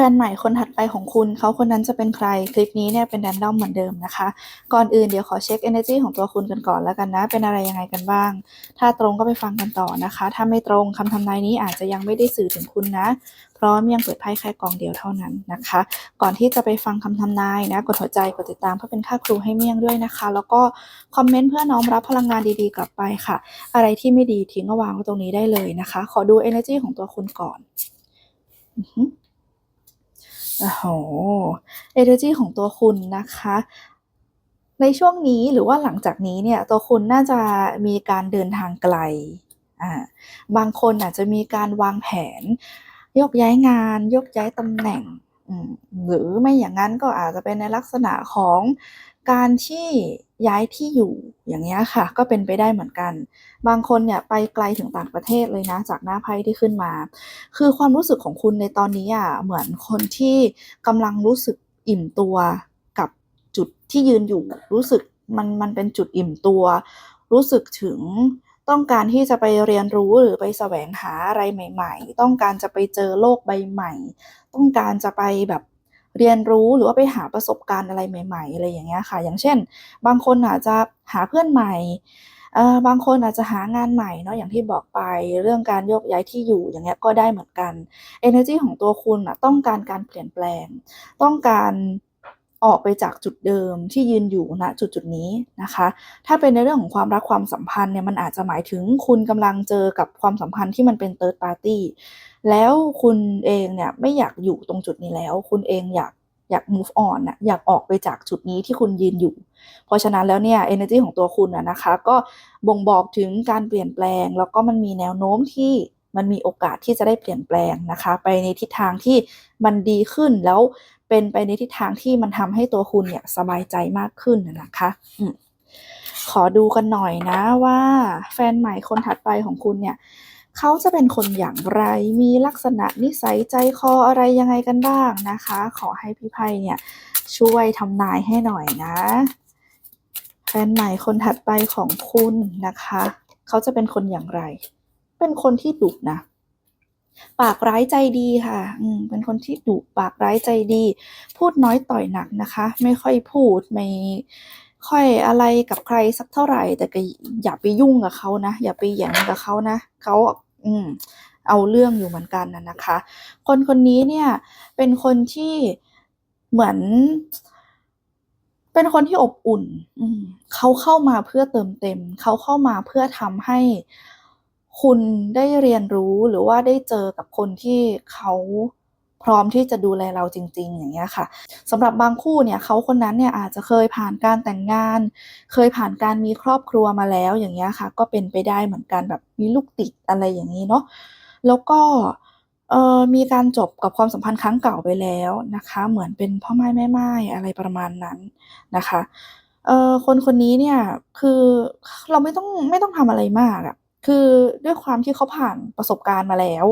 แฟนใหม่คนถัดไปของคุณ เขาคนนั้นจะเป็นใคร คลิปนี้เนี่ยเป็นแรนดอมเหมือนเดิมนะคะ ก่อนอื่นเดี๋ยวขอเช็ค energy ของตัวคุณกันก่อนแล้วกันนะ เป็นอะไรยังไงกันบ้าง ถ้าตรงก็ไปฟังกันต่อนะคะ ถ้าไม่ตรงคำทำนายนี้อาจจะยังไม่ได้สื่อถึงคุณนะเพราะมียงเปิดไพ่แค่กองเดียวเท่านั้นนะคะ ก่อนที่จะไปฟังคำทำนายนะ กดหัวใจ กดติดตามเพื่อเป็นค่าครูให้เมี่ยงด้วยนะคะ แล้วก็คอมเมนต์เพื่อน้อมรับพลังงานดีๆ กลับไปค่ะ อะไรที่ไม่ดีทิ้งก็วางไว้ตรงนี้ได้เลยนะคะ ขอดู energy ของตัวคุณก่อน โอ้โห energy ของตัวคุณนะคะ ในช่วงนี้หรือว่าหลังจากนี้เนี่ย ตัวคุณน่าจะมีการเดินทางไกล อ่า บางคนอาจจะมีการวางแผน ยกย้ายงาน ยกย้ายตำแหน่งหรือไม่อย่างนั้นก็อาจจะเป็นในลักษณะของ การที่ย้ายที่อยู่อย่างเงี้ยค่ะ ก็เป็นไปได้เหมือนกัน บางคนเนี่ยไปไกลถึงต่างประเทศเลยนะ จากหน้าไพ่ที่ขึ้นมา คือความรู้สึกของคุณในตอนนี้อะเหมือนคนที่กำลังรู้สึกอิ่มตัวกับจุดที่ยืนอยู่ รู้สึกมันมันเป็นจุดอิ่มตัว รู้สึกถึงต้องการที่จะไปเรียนรู้หรือไปแสวงหาอะไรใหม่ ๆ ต้องการจะไปเจอโลกใบใหม่ ต้องการจะไปแบบ เรียนรู้หรือว่าไปหาประสบการณ์อะไรใหม่ๆอะไรอย่างเงี้ยค่ะ อย่างเช่น บางคนอาจจะหาเพื่อนใหม่เอ่อบางคนอาจจะหางานใหม่เนาะอย่างที่บอกไปเรื่องการโยกย้ายที่อยู่อย่างเงี้ยก็ได้เหมือนกัน energy ของตัวคุณนะต้องการการเปลี่ยนแปลง ต้องการ ออกไปจากจุดเดิมที่ยืนอยู่ณจุดๆนี้นะคะ ถ้าเป็นในเรื่องของความรักความสัมพันธ์เนี่ยมันอาจจะหมายถึงคุณกำลังเจอกับความสัมพันธ์ที่มันเป็น third party แล้วคุณเองเนี่ยไม่อยากอยู่ตรงจุดนี้แล้ว คุณเองอยากอยาก move on น่ะอยากออกไปจากจุดนี้ที่คุณยืนอยู่ เพราะฉะนั้นแล้วเนี่ย energy ของตัวคุณอะนะคะ ก็บ่งบอกถึงการเปลี่ยนแปลง แล้วก็มันมีแนวโน้มที่มันมีโอกาสที่จะได้เปลี่ยนแปลงนะคะ ไปในทิศทางที่มันดีขึ้นแล้ว เป็นไปในทิศทางที่มันทำให้ตัวคุณเนี่ยสบายใจมากขึ้นนะคะอขอดูกันหน่อยนะว่า แฟนใหม่คนถัดไปของคุณเนี่ยเขาจะเป็นคนอย่างไร มีลักษณะนิสัยใจคออะไรยังไงกันบ้างนะคะ ขอให้พี่ไพ่เนี่ยช่วยทำนายให้หน่อยนะ แฟนใหม่คนถัดไปของคุณนะคะ เขาจะเป็นคนอย่างไร เป็นคนที่ดุนะ ปากร้ายใจดีค่ะอืมเป็นคนที่ดุปากร้ายใจดี พูดน้อยต่อยหนักนะคะ ไม่ค่อยพูดไม่ค่อยอะไรกับใครสักเท่าไหร่ แต่ก็อย่าไปยุ่งกับเขานะ อย่าไปแย้งกับเขานะเขาอืมเอาเรื่องอยู่เหมือนกันนะนะคะ คนคนนี้เนี่ยเป็นคนที่เหมือน เป็นคนที่อบอุ่นอืเขาเข้ามาเพื่อเติมเต็ม เขาเข้ามาเพื่อทำให้ คุณได้เรียนรู้หรือว่าได้เจอกับคนที่เขาพร้อมที่จะดูแลเราจริง ๆ อย่างเงี้ยค่ะสำหรับบางคู่เนี่ยเขาคนนั้นเนี่ยอาจจะเคยผ่านการแต่งงาน เคยผ่านการมีครอบครัวมาแล้วอย่างเงี้ยค่ะ ก็เป็นไปได้เหมือนกันแบบมีลูกติดอะไรอย่างงี้เนาะแล้วก็เออมีการจบกับความสัมพันธ์ครั้งเก่าไปแล้วนะคะ เหมือนเป็นพ่อไม่แม่ไม่อะไรประมาณนั้นนะคะเออคนคนนี้เนี่ยคือเราไม่ต้องไม่ต้องทำอะไรมากอะ คือด้วยความที่เขาผ่านประสบการณ์มาแล้ว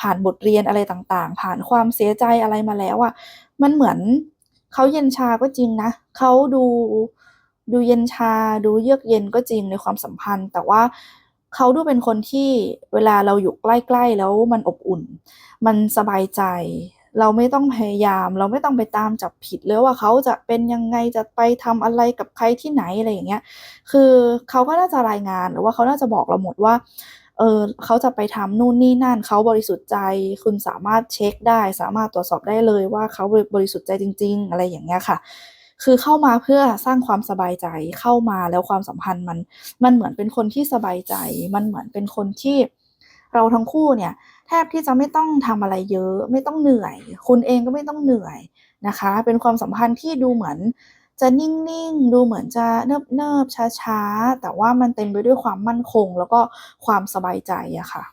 ผ่านบทเรียนอะไรต่างๆ ผ่านความเสียใจอะไรมาแล้วอะมันเหมือนเขาเย็นชาก็จริงนะเขาดูดูเย็นชาดูเยือกเย็นก็จริงในความสัมพันธ์ แต่ว่าเขาดูเป็นคนที่เวลาเราอยู่ใกล้ ๆ แล้วมันอบอุ่น มันสบายใจ เราไม่ต้องพยายาม เราไม่ต้องไปตามจับผิดเลยว่าเขาจะเป็นยังไงจะไปทำอะไรกับใครที่ไหนอะไรอย่างเงี้ย คือเขาก็น่าจะรายงานหรือว่าเขาน่าจะบอกเราหมดว่าเออเขาจะไปทำนู่นนี่นั่นเขาบริสุทธิ์ใจ คุณสามารถเช็กได้ สามารถตรวจสอบได้เลยว่าเขาบริสุทธิ์ใจจริง ๆ อะไรอย่างเงี้ยค่ะ คือเข้ามาเพื่อสร้างความสบายใจเข้ามาแล้วความสัมพันธ์มันมันเหมือนเป็นคนที่สบายใจ มันเหมือนเป็นคนที่เราทั้งคู่เนี่ย แทบที่จะไม่ต้องทำอะไรเยอะ ไม่ต้องเหนื่อย คุณเองก็ไม่ต้องเหนื่อยนะคะ เป็นความสัมพันธ์ที่ดูเหมือนจะนิ่งๆ ดูเหมือนจะเนิบๆ ช้าๆ แต่ว่ามันเต็มไปด้วยความมั่นคง แล้วก็ความสบายใจอะค่ะ